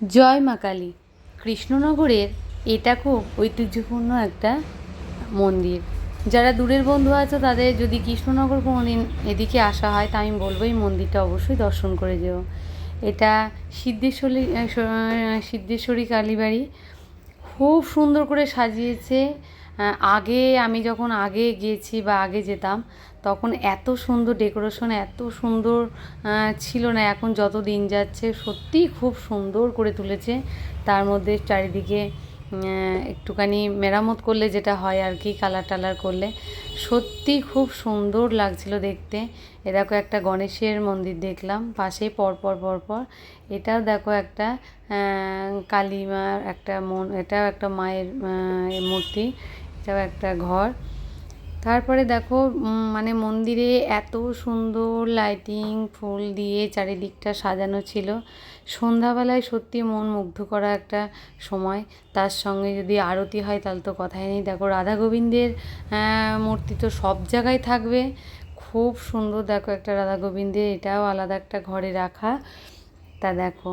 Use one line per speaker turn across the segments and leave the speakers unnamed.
জয় মা কালী। কৃষ্ণনগরের এটা খুব ঐতিহ্যপূর্ণ একটা মন্দির। যারা দূরের বন্ধু আছে, তাদের যদি কৃষ্ণনগর কোনো দিন এদিকে আসা হয়, তা আমি বলব এই মন্দিরটা অবশ্যই দর্শন করে যেও। এটা সিদ্ধেশ্বরী সিদ্ধেশ্বরী কালীবাড়ি খুব সুন্দর করে সাজিয়েছে। আগে আমি যখন আগে গিয়েছি বা আগে যেতাম, তখন এত সুন্দর ডেকোরেশন, এত সুন্দর ছিল না। এখন যত দিন যাচ্ছে, সত্যিই খুব সুন্দর করে তুলেছে। তার মধ্যে চারিদিকে একটুখানি মেরামত করলে যেটা হয় আর কি কালার টালার করলে। সত্যি খুব সুন্দর লাগছিল দেখতে। এ দেখো একটা গণেশের মন্দির দেখলাম পাশে পরপর পরপর। এটাও দেখো একটা আহ, কালী মার একটা মন এটাও একটা মায়ের মূর্তি এটাও একটা ঘর। তারপরে দেখো মানে মন্দিরে এত সুন্দর লাইটিং ফুল দিয়ে চারিদিকটা সাজানো ছিল। সন্ধ্যাবেলায় সত্যি মন মুগ্ধ করা একটা সময়। তার সঙ্গে যদি আরতি হয়, তাহলে তো কথাই নেই। দেখো, রাধা গোবিন্দের মূর্তি তো সব জায়গায় থাকবে। খুব সুন্দর, দেখো, একটা রাধা গোবিন্দের, এটাও আলাদা একটা ঘরে রাখা। তা দেখো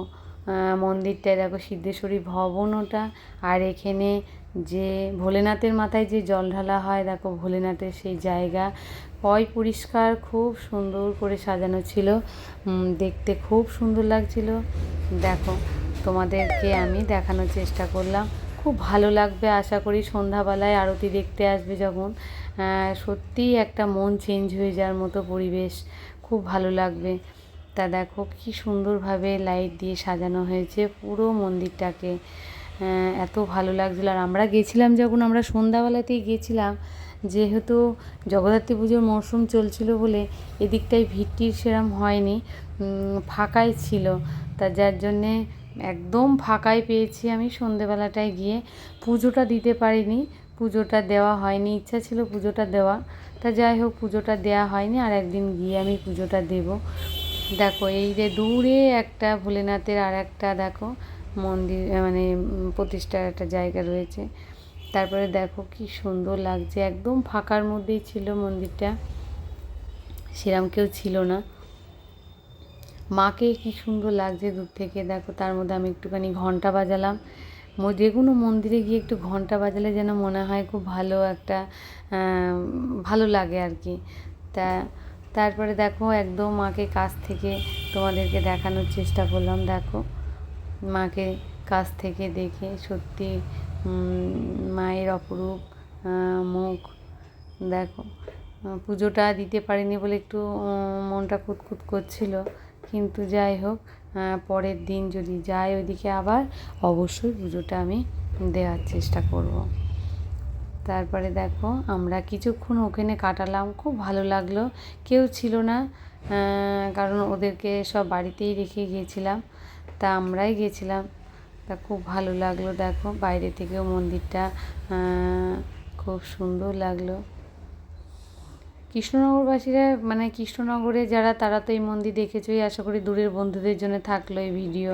মন্দিরটায় দেখো, সিদ্ধেশ্বরী ভবন ওটা। আর এখানে যে ভোলেনাথের মাথায় যে জল ঢালা হয়, দেখো ভোলেনাথের সেই জায়গা। পয় পরিষ্কার, খুব সুন্দর করে সাজানো ছিল। দেখতে খুব সুন্দর লাগছিল। দেখো, তোমাদেরকে আমি দেখানোর চেষ্টা করলাম। খুব ভালো লাগবে, আশা করি সন্ধ্যাবেলায় আরতি দেখতে আসবে যখন। সত্যিই একটা মন চেঞ্জ হয়ে যাওয়ার মতো পরিবেশ। খুব ভালো লাগবে। তা দেখো, কি সুন্দরভাবে লাইট দিয়ে সাজানো হয়েছে পুরো মন্দিরটাকে। এত ভালো লাগছিল। আর আমরা গেছিলাম যখন আমরা সন্ধ্যাবেলাতেই গেছিলাম, যেহেতু জগদ্ধাত্রী পুজোর মরশুম চলছিল বলে এদিকটায় ভিড়টির সেরম হয়নি ফাঁকাই ছিল। তা যার জন্যে একদম ফাঁকাই পেয়েছি আমি সন্ধেবেলাটায় গিয়ে। পুজোটা দিতে পারিনি, পুজোটা দেওয়া হয়নি, ইচ্ছা ছিল পুজোটা দেওয়া। তা যাই হোক, পুজোটা দেওয়া হয়নি, আর একদিন গিয়ে আমি পুজোটা দেবো। দেখো, এই যে দূরে একটা ভোলেনাথের আর একটা দেখো মন্দির মানে প্রতিষ্ঠার একটা জায়গা রয়েছে। তারপরে দেখো কি সুন্দর লাগছে, একদম ফাঁকার মধ্যেই ছিল মন্দিরটা। সেরম কেউ ছিল না। মাকে কি সুন্দর লাগছে দূর থেকে, দেখো তার মধ্যে আমি একটুখানি ঘণ্টা বাজালাম। যে কোনো মন্দিরে গিয়ে একটু ঘণ্টা বাজালে যেন মনে হয় খুব ভালো একটা ভালো লাগে আর কি। তা, তারপরে দেখো একদম মাকে কাছ থেকে তোমাদেরকে দেখানোর চেষ্টা করলাম, দেখো। মাকে কাছ থেকে দেখে সত্যি মায়ের অপরূপ মুখ। দেখো পুজোটা দিতে পারিনি বলে একটু মনটা কুতকুত করছিল। কিন্তু যাই হোক পরের দিন যদি যাই ওইদিকে আবার, অবশ্যই পুজোটা আমি দেওয়ার চেষ্টা করব। তারপরে দেখো, আমরা কিছুক্ষণ ওখানে কাটালাম। খুব ভালো লাগল। কেউ ছিল না কারণ ওদেরকে সব বাড়িতেই রেখে গিয়েছিলাম। তা আমরাই গেছিলাম। তা খুব ভালো লাগল, দেখো বাইরে থেকেও মন্দিরটা খুব সুন্দর লাগল। কৃষ্ণনগরবাসীরা মানে কৃষ্ণনগরে যারা, তারা তো এই মন্দির দেখেছই। আশা করি দূরের বন্ধুদের জন্য থাকল এই ভিডিও।